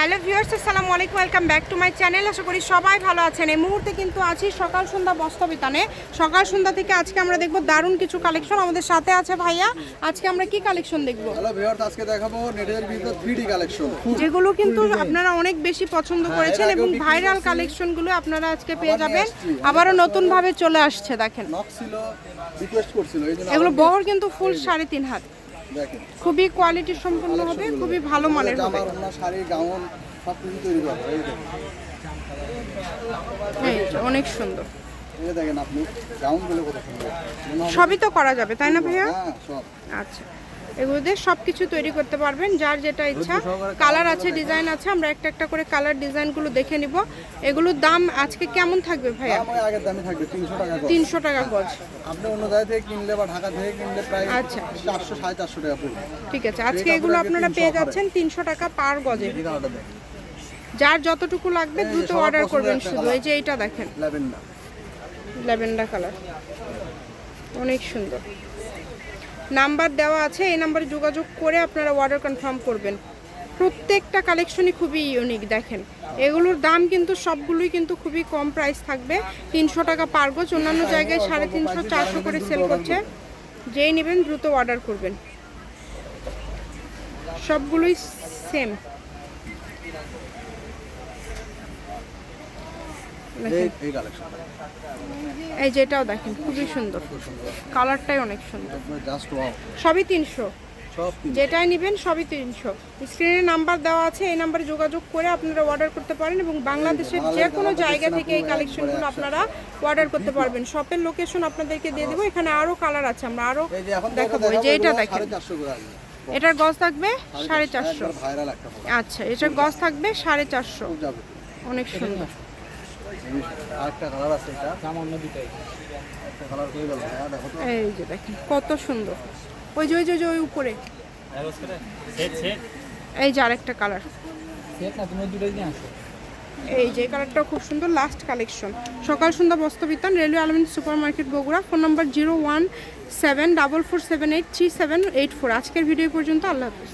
Hello viewers আসসালামু আলাইকুম welcome back to my channel. আশা করি সবাই ভালো আছেন। এই মুহূর্তে কিন্তু আছি সকাল সন্ধ্যা বস্তবিতানে সকাল সন্ধ্যা থেকে আজকে আমরা দেখব দারুণ কিছু কালেকশন আমাদের সাথে আছে ভাইয়া। আজকে আমরা কি কালেকশন দেখব? হ্যালো ভিউয়ার্স আজকে দেখাবো নেটের ভিতর 3D কালেকশন যেগুলো কিন্তু আপনারা অনেক বেশি পছন্দ হ্যাঁ, করেছেন এবং ভাইরাল। কালেকশনগুলো আপনারা আজকে পেয়ে যাবেন। আবারও নতুন ভাবে চলে আসছে দেখেন। নক ছিল রিকোয়েস্ট করছিল এগুলো বহর কিন্তু ফুল সাড়ে তিন হাত। খুবই কোয়ালিটি সম্পন্ন হবে খুবই ভালো মানের হবে। শাড়ি গাউন সব কিছু তৈরি করা। এই অনেক সুন্দর। দেখেন আপনি গাউনগুলো কত সুন্দর। সবই তো করা যাবে তাই না ভাইয়া? হ্যাঁ সব। আচ্ছা। এগুলো দিয়ে সব কিছু তৈরি করতে পারবেন। যার যেটা ইচ্ছা। কালার আছে ডিজাইন আছে। আমরা একটা একটা করে কালার ডিজাইনগুলো দেখে নিব। এগুলোর দাম আজকে কেমন থাকবে ভাইয়া? আগের দামই থাকবে 300 টাকা তিনশো টাকা গজ। আপনি অন্য জায়গা থেকে কিনলে বা ঢাকা থেকে কিনলে প্রায় আচ্ছা। 400 450 টাকা পড়বে। ঠিক আছে। আজকে এগুলো আপনারা পেয়ে যাচ্ছেন তিনশো টাকা পার গজে। যার যতটুকু লাগবে দ্রুত অর্ডার করবেন শুধু। এই যে এইটা দেখেন। ল্যাভেন্ডার ল্যাভেন্ডার কালার অনেক সুন্দর। নাম্বার দেওয়া আছে, এই নাম্বারে যোগাযোগ করে আপনারা অর্ডার কনফার্ম করবেন। প্রত্যেকটা কালেকশনই খুবই ইউনিক দেখেন। এগুলোর দাম কিন্তু সবগুলোই কিন্তু খুবই কম প্রাইস থাকবে। তিনশো টাকা পার গজ, অন্যান্য জায়গায় সাড়ে তিনশো, চারশো করে সেল করছে। যেই নেবেন, দ্রুত অর্ডার করবেন। সবগুলোই সেম এই যেটাও দেখেন খুবই সুন্দর। কালারটাই অনেক সুন্দর। সবই তিনশো। যেটাই নেবেন সবই তিনশো। স্ক্রিনে নাম্বার দেওয়া আছে এই নাম্বারে যোগাযোগ করে আপনারা অর্ডার করতে পারেন এবং বাংলাদেশের যে কোনো জায়গা থেকে এই কালেকশনগুলো আপনারা অর্ডার করতে পারবেন। শপের লোকেশন আপনাদেরকে দিয়ে দেবো। এখানে আরও কালার আছে আমরা আরও দেখাবো। যে এটা দেখেন। 450 করে আসবে। এটার গজ থাকবে সাড়ে চারশো। আচ্ছা এটার গজ থাকবে সাড়ে চারশো। অনেক সুন্দর। আরেকটা কালার আছে এটা। সামান্য দুটাই। একটা কালার করে গেল হ্যাঁ দেখো তো। এই যে দেখেন কত সুন্দর। ওই যে ওই যে ওই উপরে। এই যে আরেকটা কালার এই যে কালারটা খুব সুন্দর লাস্ট কালেকশন সকাল সন্ধ্যা বস্ত্রবিতান railway Alamin super market Bogura. Phone number zero one seven double four seven eight three seven eight four আজকের ভিডিও পর্যন্ত আল্লাহ হাফিজ।